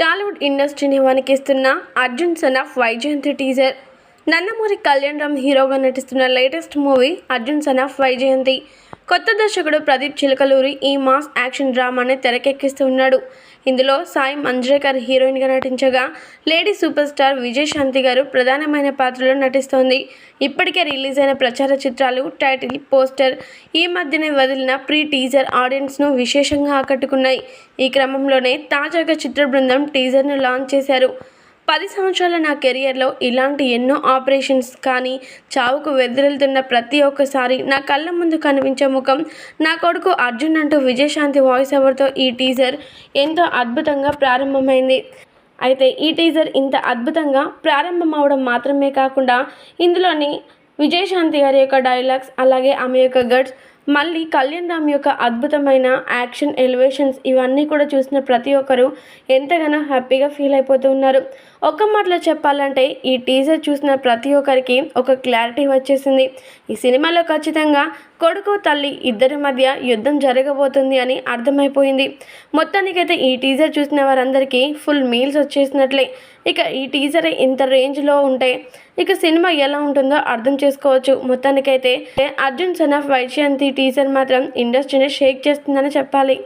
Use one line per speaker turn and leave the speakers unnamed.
టాలీవుడ్ ఇండస్ట్రీని వణికిస్తున్న Arjun son of Vyjayanthi teaser. Nandamuri Kalyan Ram హీరోగా నటిస్తున్న latest movie Arjun son of Vyjayanthi. కొత్త దర్శకుడు ప్రదీప్ చిలకలూరి ఈ మాస్ యాక్షన్ డ్రామాని తెరకెక్కిస్తున్నాడు ఇందులో సాయి మంజ్రేకర్ హీరోయిన్గా నటించగా లేడీ సూపర్ స్టార్ విజయశాంతి గారు ప్రధానమైన పాత్రలో నటిస్తోంది. ఇప్పటికే రిలీజ్ అయిన ప్రచార చిత్రాలు టైటిల్ పోస్టర్ ఈ మధ్యనే వదిలిన ప్రీ టీజర్ ఆడియన్స్ను విశేషంగా ఆకట్టుకున్నాయి. ఈ క్రమంలోనే తాజాగా చిత్ర బృందం టీజర్ను లాంచ్ చేశారు. పది సంవత్సరాల నా కెరియర్లో ఇలాంటి ఎన్నో ఆపరేషన్స్ కానీ చావుకు వెదురెళ్తున్న ప్రతి ఒక్కసారి నా కళ్ళ ముందు కనిపించే ముఖం నా కొడుకు అర్జున్ అంటూ విజయశాంతి వాయిస్ ఓవర్తో ఈ టీజర్ ఎంతో అద్భుతంగా ప్రారంభమైంది. అయితే ఈ టీజర్ ఇంత అద్భుతంగా ప్రారంభమవడం మాత్రమే కాకుండా ఇందులోని విజయశాంతి గారి యొక్క డైలాగ్స్ అలాగే ఆమె యొక్క గట్స్ మళ్ళీ కళ్యాణ్ రామ్ యొక్క అద్భుతమైన యాక్షన్ ఎలివేషన్స్ ఇవన్నీ కూడా చూసిన ప్రతి ఒక్కరు ఎంతగానో హ్యాపీగా ఫీల్ అయిపోతూ ఉన్నారు. ఒక్క మాటలో చెప్పాలంటే ఈ టీజర్ చూసిన ప్రతి ఒక్కరికి ఒక క్లారిటీ వచ్చేసింది. ఈ సినిమాలో ఖచ్చితంగా కొడుకు తల్లి ఇద్దరి మధ్య యుద్ధం జరగబోతుంది అని అర్థమైపోయింది. మొత్తానికైతే ఈ టీజర్ చూసిన వారందరికీ ఫుల్ మీల్స్ వచ్చేసినట్లే. ఇక ఈ టీజర్ ఇంత రేంజ్లో ఉంటే ఇక సినిమా ఎలా ఉంటుందో అర్థం చేసుకోవచ్చు. మొత్తానికైతే Arjun son of Vyjayanthi teaser మాత్రం ఇండస్ట్రీని షేక్ చేస్తుందని చెప్పాలి.